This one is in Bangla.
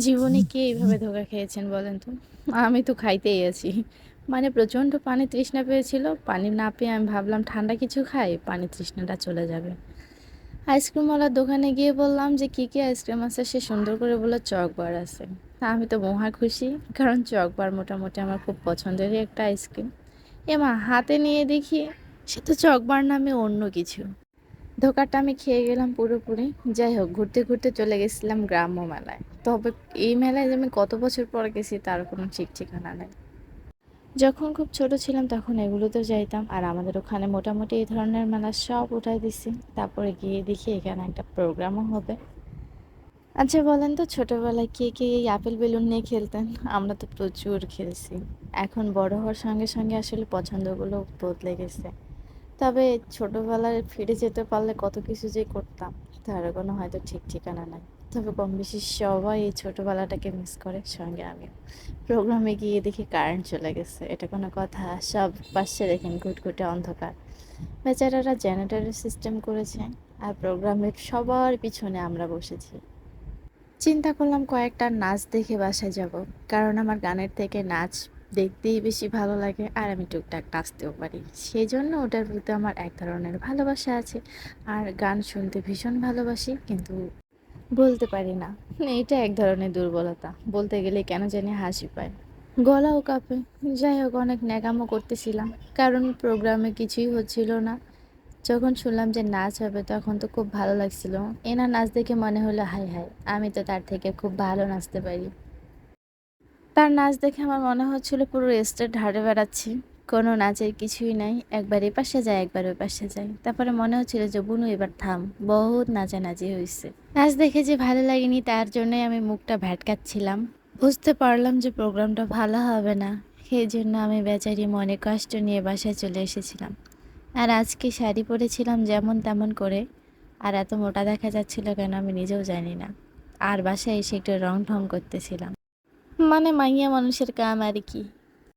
জীবনে কে এইভাবে ধোকা খেয়েছেন বলেন তো? আমি তো খাইতেই আছি। মানে প্রচণ্ড পানির তৃষ্ণা পেয়েছিল। পানি না পেয়ে আমি ভাবলাম ঠান্ডা কিছু খাই, পানি তৃষ্ণাটা চলে যাবে। আইসক্রিমওয়ালার দোকানে গিয়ে বললাম যে, "কী, কী আইসক্রিম আছে?" সে সুন্দর করে বলল, "চকবার আছে।" আমি তো মহা খুশি। কারণ চকবার মোটামুটি আমার খুব পছন্দেরই একটা আইসক্রিম। এমা হাতে নিয়ে দেখি, সে তো চকবার নামে অন্য কিছু। ধোঁকাটা আমি খেয়ে গেলাম পুরোপুরি। যাই হোক ঘুরতে, ঘুরতে চলে গেছিলাম গ্রাম্য মেলায়। তবে এই মেলায় যে আমি কত বছর পর গেছি তার কোনো ঠিক ঠিকানা নেই। যখন খুব ছোট ছিলাম তখন এগুলোতেও যাইতাম। আর আমাদের ওখানে মোটামুটি এই ধরনের মেলা সব উঠাই দিছে। তারপরে গিয়ে দেখি এখানে একটা প্রোগ্রামও হবে। আচ্ছা বলেন তো ছোটোবেলায় কে, কে এই আপেল বেলুন নিয়ে খেলতেন? আমরা তো প্রচুর খেলছি। এখন বড় হওয়ার সঙ্গে, সঙ্গে আসলে পছন্দগুলো বদলে গেছে। তবে ছোটবেলায় ফিরে যেতে পারলে কত কিছু যে করতাম তার কোনো হয়তো ঠিক ঠিকানা নাই। তবে কম বেশি সবাই এই ছোটবেলাটাকে মিস করে, সঙ্গে আমিও। প্রোগ্রামে গিয়ে দেখি কারেন্ট চলে গেছে। এটা কোনো কথা? সব পাশে দেখেন ঘুটঘুটে অন্ধকার। বেচারারা জেনারেটরের সিস্টেম করেছে আর প্রোগ্রামের সবার পিছনে আমরা বসেছি। চিন্তা করলাম কয়েকটা নাচ দেখে বাসায় যাব। কারণ আমার গানের থেকে নাচ দেখতেই বেশি ভালো লাগে আর আমি টুকটাক নাচতেও পারি। সেই জন্য ওটার প্রতি আমার এক ধরনের ভালোবাসা আছে। আর গান শুনতে ভীষণ ভালোবাসি কিন্তু বলতে পারি না। এটা এক ধরনের দুর্বলতা। বলতে গেলে কেন জানি হাসি পায়। গলাও কাঁপে। যাই হোক অনেক ন্যাকামো করতেছিলাম। কারণ প্রোগ্রামে কিছুই হচ্ছিল না। যখন শুনলাম যে নাচ হবে তখন তো খুব ভালো লাগছিল। এনার নাচ দেখে মনে হলো হায়, হায়! আমি তো তার থেকে খুব ভালো নাচতে পারি। তার নাচ দেখে আমার মনে হচ্ছিল পুরো স্টেট হাঁটে বেড়াচ্ছি। কোনো নাচের কিছুই নাই। একবার এপাশে যায়, একবার ওপাশে যাই। তারপরে মনে হচ্ছিল যে বুনু, এবার থাম। বহুত নাচানাচি হয়েছে নাচ দেখে যে ভালো লাগেনি, তার জন্যই আমি মুখটা ভ্যাটকাচ্ছিলাম। বুঝতে পারলাম যে প্রোগ্রামটা ভালো হবে না। সেই জন্য আমি বেচারি মনে কষ্ট নিয়ে বাসায় চলে এসেছিলাম। আর আজকে শাড়ি পরেছিলাম যেমন তেমন করে। আর এত মোটা দেখা যাচ্ছিল কেন আমি নিজেও জানি না। আর বাসায় এসে একটু রং ঢং করতেছিলাম। মানে মাইয়া মানুষের কাম আর কি।